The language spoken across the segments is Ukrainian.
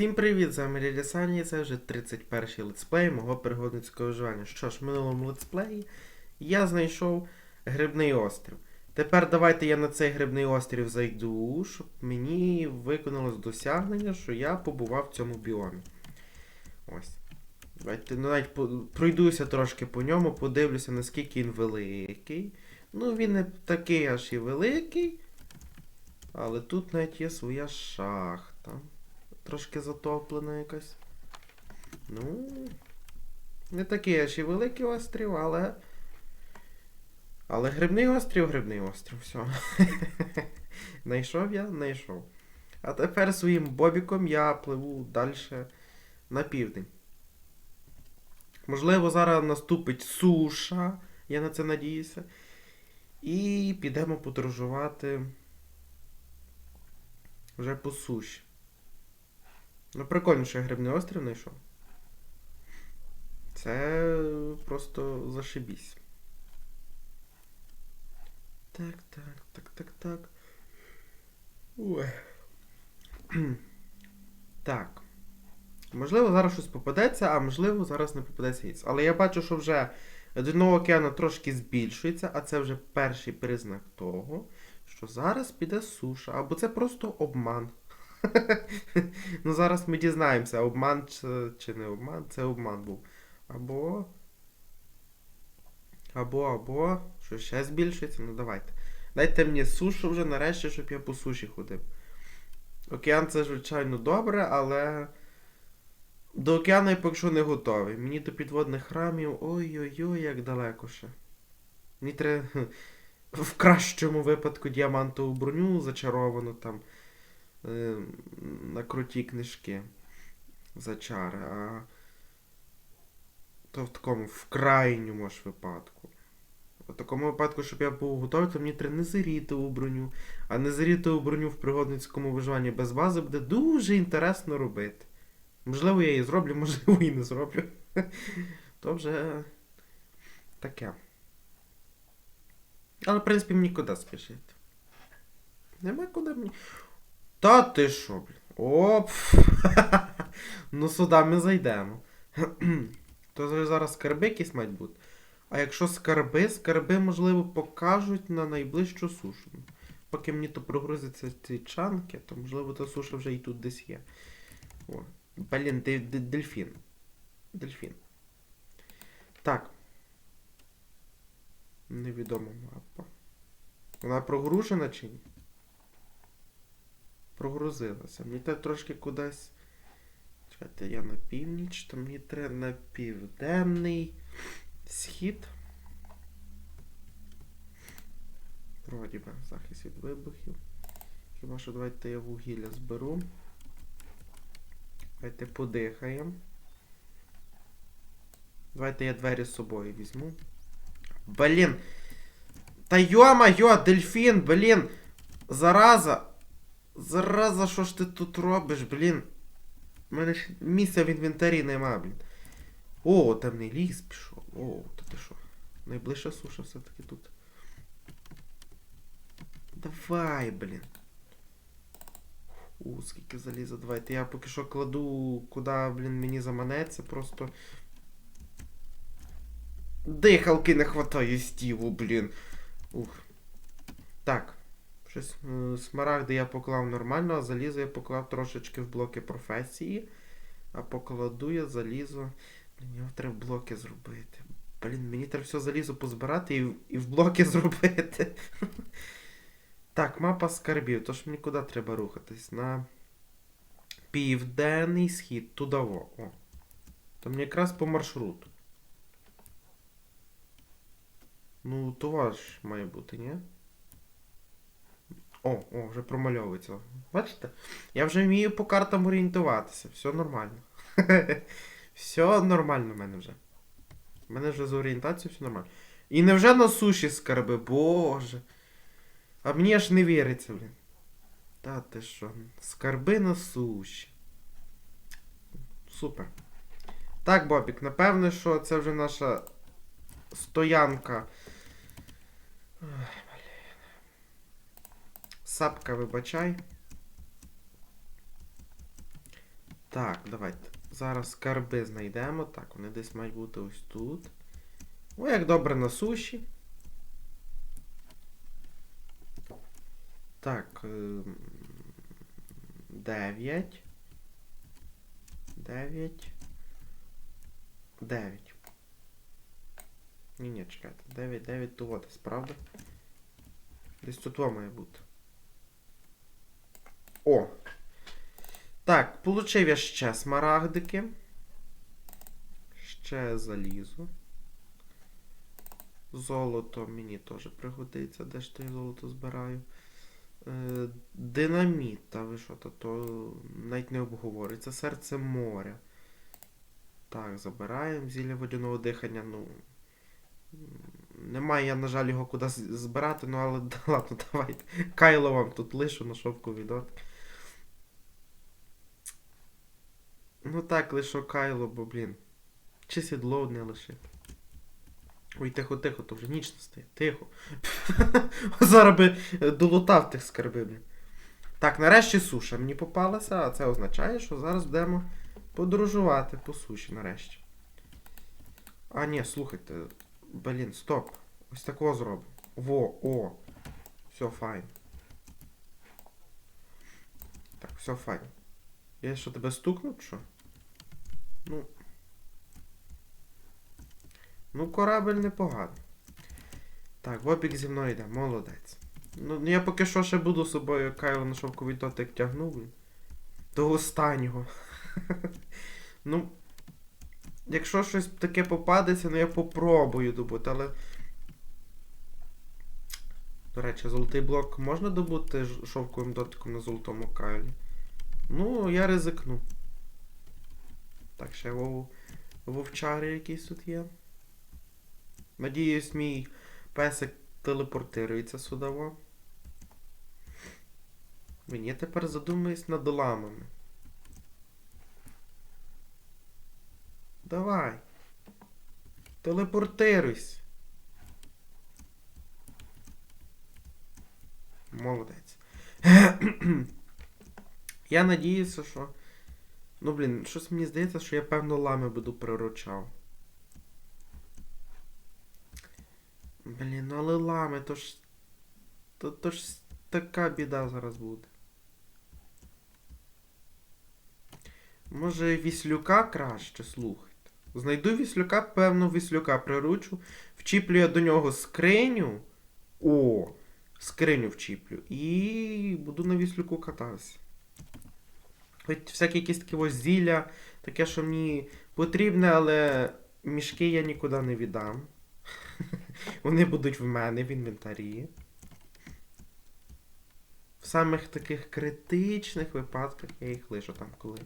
Всім привіт, з вами Лілія Сані, це вже 31-й летсплей мого пригодницького виживання. Що ж, в минулому летсплеї я знайшов грибний острів. Тепер давайте я на цей грибний острів зайду, щоб мені виконалось досягнення, що я побував в цьому біомі. Ось. Давайте ну, навіть пройдуся трошки по ньому, подивлюся, наскільки він великий. Ну, він не такий аж і великий. Але тут навіть є своя шахта. Трошки затоплена якась. Ну. Не такий аж і великий острів, але. Але грибний острів, грибний острів, все. Найшов я, знайшов. А тепер своїм бобіком я пливу далі на південь. Можливо, зараз наступить суша, я на це надіюся. І підемо подорожувати вже по суші. Ну, прикольно, що я грибний острів знайшов. Це просто зашибісь. Так, так, так, так, так. Ой. Так. Можливо, зараз щось попадеться, а можливо, зараз не попадеться ніц. Але я бачу, що вже дно океану трошки збільшується, а це вже перший признак того, що зараз піде суша. Або це просто обман. ну, зараз ми дізнаємося, обман чи, не обман, це обман був. Або. Або, або. Що ще збільшується? Ну давайте. Дайте мені сушу вже нарешті, щоб я по суші ходив. Океан це, звичайно, добре, але. До океану я поки що не готовий. Мені до підводних храмів. Ой-ой-ой, як далеко ще. Мені треба в кращому випадку діамантову броню зачаровану там на круті книжки за чари, а то в такому в крайньому ж випадку. В такому випадку, щоб я був готовий, то мені треба незарітову броню. А незарітову броню в пригодницькому виживанні без бази буде дуже інтересно робити. Можливо, я її зроблю, можливо, і не зроблю. То вже таке. Але, в принципі, мені куди спішити. Нема куди мені. Та ти що, блін? Оп! ну сюди ми зайдемо. То зараз скарби якісь мають бути. А якщо скарби, скарби, можливо, покажуть на найближчу сушу. Поки мені то прогрузиться ці чанки, то можливо та суша вже і тут десь є. О. Блін, де- де- дельфін. Дельфін. Так. Невідома мапа. Вона прогружена чи ні? Прогрузилася. Мені треба трошки кудись. Чекайте, я на північ, то мені треба на південний схід. Вроді би, захист від вибухів. Хіба що давайте я вугілля зберу. Давайте подихаємо. Давайте я двері з собою візьму. Блін. Та йо-майо, дельфін, блін. Зараза. Зараза, що ж ти тут робиш, блін? У мене ж місця в інвентарі нема, блін. О, темний ліс пішов. О, то ти що? Найближча суша все-таки тут. Давай, блін. У, скільки заліза, давайте. Я поки що кладу, куди, блін, мені заманеться, просто. Дихалки не хватає стіву, блін. Ух. Так. Щось е, смарагди я поклав нормально, а залізо я поклав трошечки в блоки професії. А покладу я залізо. Мені треба блоки зробити. Блін, мені треба все залізо позбирати і, і в блоки зробити. Так, мапа скарбів. Тож мені куди треба рухатись? На південний схід. Тудаво. О. То мені якраз по маршруту. Ну, то ваш має бути, ні? О, о, вже промальовується. Бачите? Я вже вмію по картам орієнтуватися. Все нормально. все нормально в мене вже. У мене вже з орієнтацією все нормально. І невже на суші скарби? Боже. А мені аж не віриться, блін. Та ти що? Скарби на суші. Супер. Так, Бобік, напевне, що це вже наша стоянка. Сапка, вибачай. Так, давайте. Зараз скарби знайдемо. Так, вони десь мають бути ось тут. О, як добре на суші. Так. ем, Дев'ять. Дев'ять. Дев'ять. Ні, ні, чекайте. Дев'ять, дев'ять то от, правда? Десь тут має бути. О! Так, получив я ще смарагдики. Ще залізо. Золото мені теж пригодиться. Де ж то я золото збираю? Е, динаміт, та ви що, то, то навіть не обговорюється. Серце моря. Так, забираємо. Зілля водяного дихання, ну. Немає я, на жаль, його кудись збирати, ну але ладно, давайте. Кайло вам тут лишу на шовковий дотик. Ну так, лише Кайло, бо, блін. Чи сідло не лишити. Ой, тихо, тихо, то вже ніч настає. Тихо. Зараз би е, долутав тих скарбів, блін. Так, нарешті суша мені попалася, а це означає, що зараз будемо подорожувати по суші нарешті. А, ні, слухайте. Блін, стоп. Ось такого зробимо. Во, о. Все файн. Так, все файн. Я що тебе стукнув, що? Ну. Ну, корабель непоганий. Так, Бобік зі мною йде, молодець. Ну, я поки що ще буду з собою Кайло на шовковий дотик тягнув. До останнього. ну. Якщо щось таке попадеться, ну я попробую добути, але. До речі, золотий блок можна добути шовковим дотиком на золотому кайлі? Ну, я ризикну. Так, ще вов... вовчари якісь тут є. Надіюсь, мій песик телепортирується сюди. во. Мені тепер задумаюсь над ламами. Давай. Телепортируйся. Молодець. Я надіюся, що. Ну, блін, щось мені здається, що я певно лами буду приручав. Блін, ну але лами, то ж. То, то ж така біда зараз буде. Може, віслюка краще, слухайте. Знайду віслюка, певно, віслюка приручу, вчіплю я до нього скриню. О! Скриню вчіплю. І буду на віслюку кататися. Хоч всякі якісь такі ось зілля, таке, що мені потрібне, але мішки я нікуди не віддам. Вони будуть в мене в інвентарі. В самих таких критичних випадках я їх лишу там, коли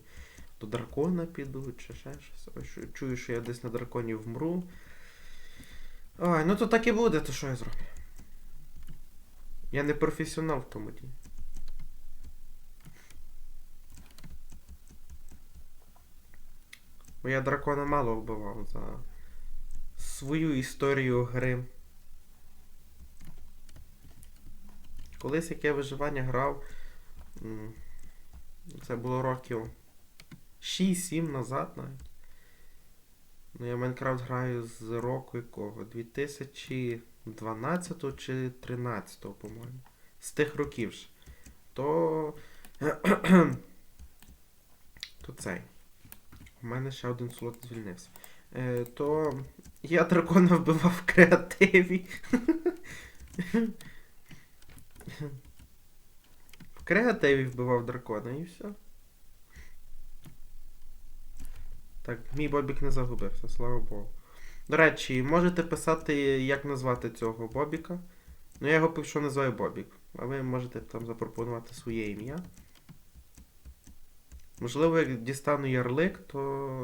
до дракона піду, чи ще щось. Що- чую, що я десь на драконі вмру. Ой, ну то так і буде, то що я зроблю? Я не професіонал в тому дні. Бо я дракона мало вбивав за свою історію гри. Колись яке виживання грав. Це було років 6-7 назад навіть. Ну, я Майнкрафт граю з року якого? 2012 чи 13, по-моєму. З тих років ж. То. То цей. У мене ще один слот звільнився. Е, то я дракона вбивав в креативі. В креативі вбивав дракона і все. Так, мій бобік не загубився, слава Богу. До речі, можете писати, як назвати цього бобіка. Ну, я його що називаю Бобік. А ви можете там запропонувати своє ім'я. Можливо, як дістану ярлик, то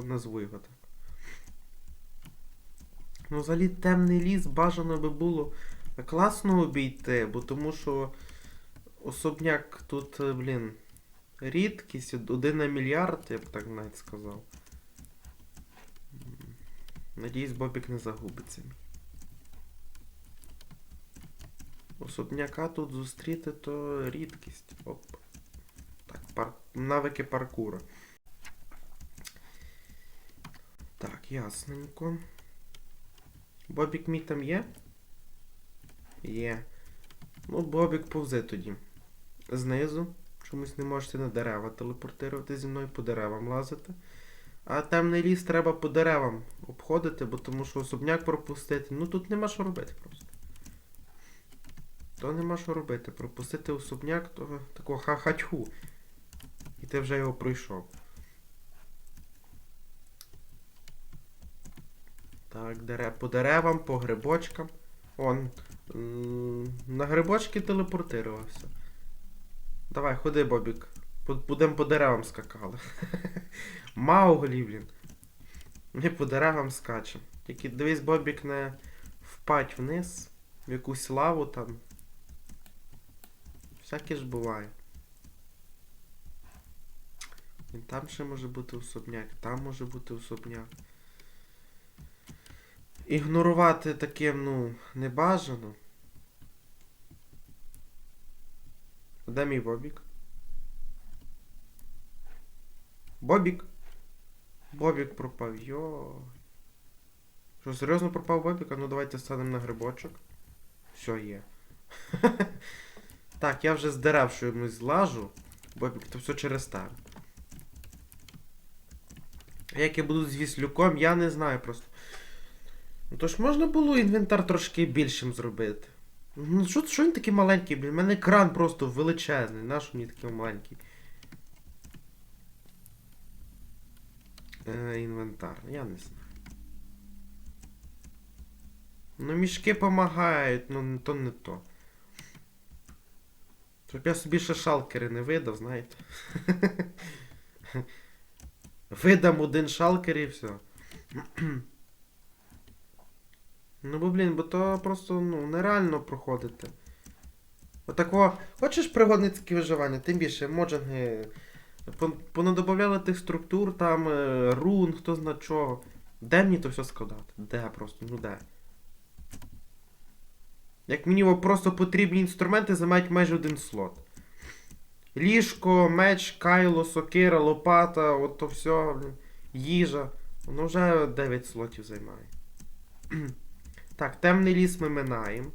назву його так. Ну, взагалі темний ліс бажано би було класно обійти, бо тому що особняк тут, е, блін, рідкість, один на мільярд, я б так навіть сказав. Надіюсь, Бобік не загубиться. Особняка тут зустріти то рідкість. Оп. Пар... навики паркура. Так, ясненько. Бобік мій там є? Є. Ну, Бобік повзе тоді. Знизу. Чомусь не можете на дерева телепортувати зі мною по деревам лазити. А темний ліс треба по деревам обходити, бо тому що особняк пропустити. Ну тут нема що робити просто. То нема що робити. Пропустити особняк, то такого ха-хатьху. Ти вже його пройшов. Так, дере... по деревам, по грибочкам. Он. На грибочки телепортирувався. Давай, ходи, Бобік. По- Будем по деревам скакали. Мауглі, блін. Ми по деревам скачемо. Тільки дивись, Бобік не впадь вниз, в якусь лаву там. Всяке ж буває. І там ще може бути особняк, там може бути особняк. Ігнорувати таке, ну, не бажано. Де мій Бобік? Бобік? Бобік пропав, йо. Що, серйозно пропав Бобік? А ну давайте станемо на грибочок. Все є. так, я вже з дерев щось злажу. Бобік, то все через тебе. Як я буду з віслюком, я не знаю просто. Ну то ж можна було інвентар трошки більшим зробити. Ну що, що він такий маленький, блін? У мене екран просто величезний. Наш мені такий маленький. Е, інвентар, я не знаю. Ну, мішки помагають, ну то не то. Щоб я собі ще шалкери не видав, знаєте. Видам один шалкер і все. Ну бо блін, бо то просто ну, нереально проходити. Отако. Хочеш пригодницьке виживання, тим більше моджинги. Понадобавляли тих структур, там е, рун, хто зна чого. Де мені то все складати? Де просто? Ну де? Як мені просто потрібні інструменти займають майже один слот. Ліжко, меч, кайло, сокира, лопата, от то все, їжа. Воно вже 9 слотів займає. Так, темний ліс ми минаємо.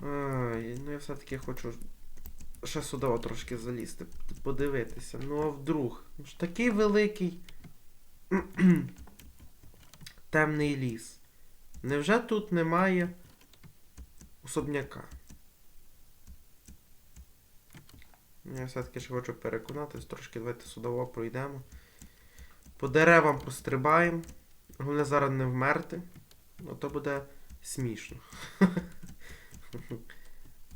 Ну я все-таки хочу ще сюди трошки залізти, подивитися. Ну а вдруг? Ну ж такий великий темний ліс. Невже тут немає особняка? Ну, Я все-таки ще хочу переконатись, трошки давайте судово пройдемо. По деревам пострибаємо. Головне зараз не вмерти. Ну то буде смішно.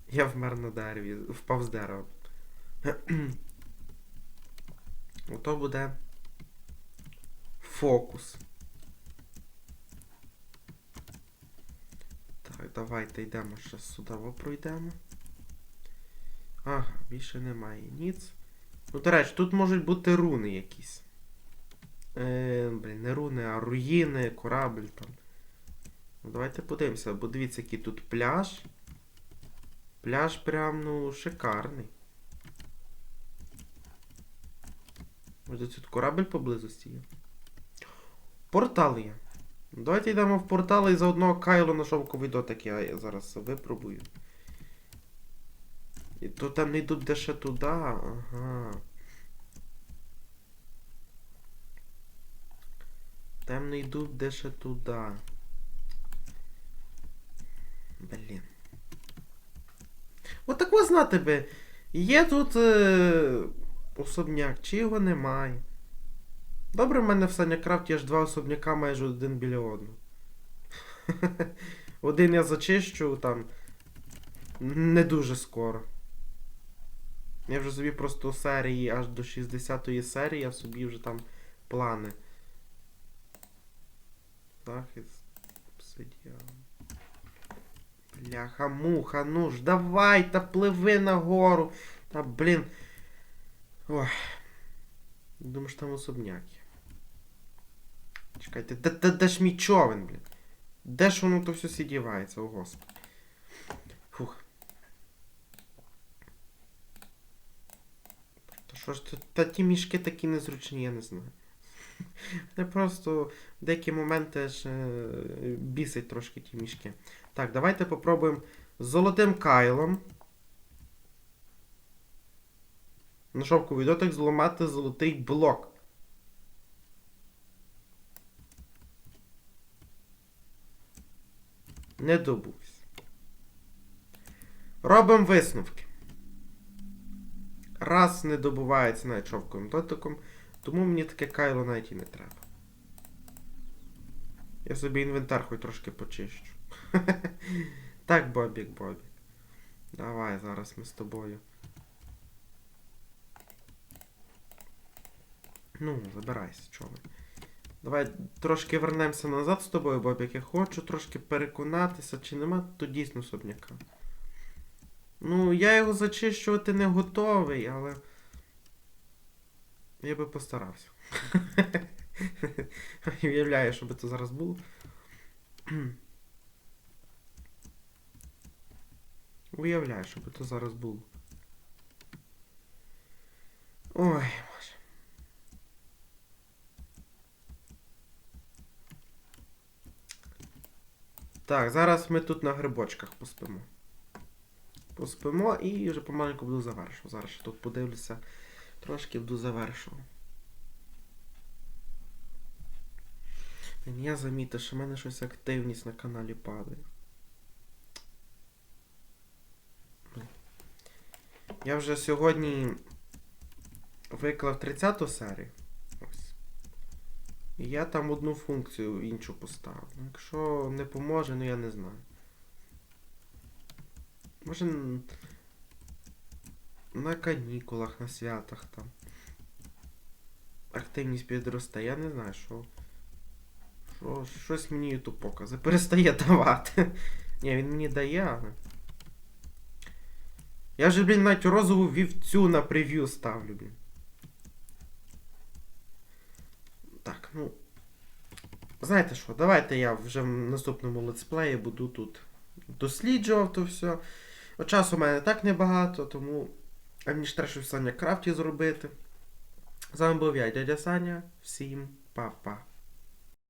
Я вмер на дереві, впав з дерева. Ото буде фокус. Так, давайте йдемо ще сюди пройдемо. Ага, більше немає ніц. Ну, до речі, тут можуть бути руни якісь. Е, блін, не руни, а руїни, корабль там. Ну, давайте подивимося, бо дивіться, який тут пляж. Пляж прям, ну, шикарний. Може тут корабль поблизості є? Портал є. Ну, Давайте йдемо в портал і заодно Кайло на шовковий дотик я зараз випробую. І то там не йдуть де ще туди. Ага. Там не йдуть де ще туди. Блін. От так ви знати. Є тут е, особняк, чи його немає. Добре, в мене в Санякрафті аж два особняка майже один біля одного. Один я зачищу там не дуже скоро. Я вже собі просто серії аж до 60-ї серії, я собі вже там плани. Захист. Обсидіан. Бляха, муха, ну ж, давай, та пливи нагору. Та блін. Ой. Думаєш, там особняк є. Чекайте, де, де, де ж мій човен, блін? Де ж воно то все сідівається, о господи. Фух. Та що ж це? Та ті мішки такі незручні, я не знаю. Мене просто в деякі моменти ж е, бісить трошки ті мішки. Так, давайте попробуємо з золотим кайлом. На шовковий дотик зламати золотий блок. Не добувся. Робимо висновки. Раз не добувається навіть шовковим дотиком, тому мені таке кайло навіть і не треба. Я собі інвентар хоч трошки почищу. так, Бобік, Бобік. Давай зараз ми з тобою. Ну, забирайся, човен. Давай трошки вернемося назад з тобою, Бобік. Я хочу трошки переконатися, чи нема тут дійсно особняка. Ну, я його зачищувати не готовий, але. Я би постарався. Уявляю, що би це зараз було. Уявляю, що би це зараз було. Ой, боже. Так, зараз ми тут на грибочках поспимо. Поспимо і вже помаленьку буду завершувати. Зараз ще тут подивлюся. Трошки буду завершувати. Я замітив, що в мене щось активність на каналі падає. Я вже сьогодні виклав 30 серію. Ось. І я там одну функцію іншу поставив. Якщо не поможе, ну я не знаю. Може на канікулах, на святах там. Активність підросте, я не знаю, що. Що, щось мені ютуб покази перестає давати. Ні, він мені дає, але. Я вже, блін, навіть розову вівцю на прев'ю ставлю, блін. Так, ну. Знаєте що, давайте я вже в наступному летсплеї буду тут досліджував то все. От часу у мене так небагато, тому а мені ж треба щось Саня Крафті зробити. З вами був я, дядя Саня. Всім па-па.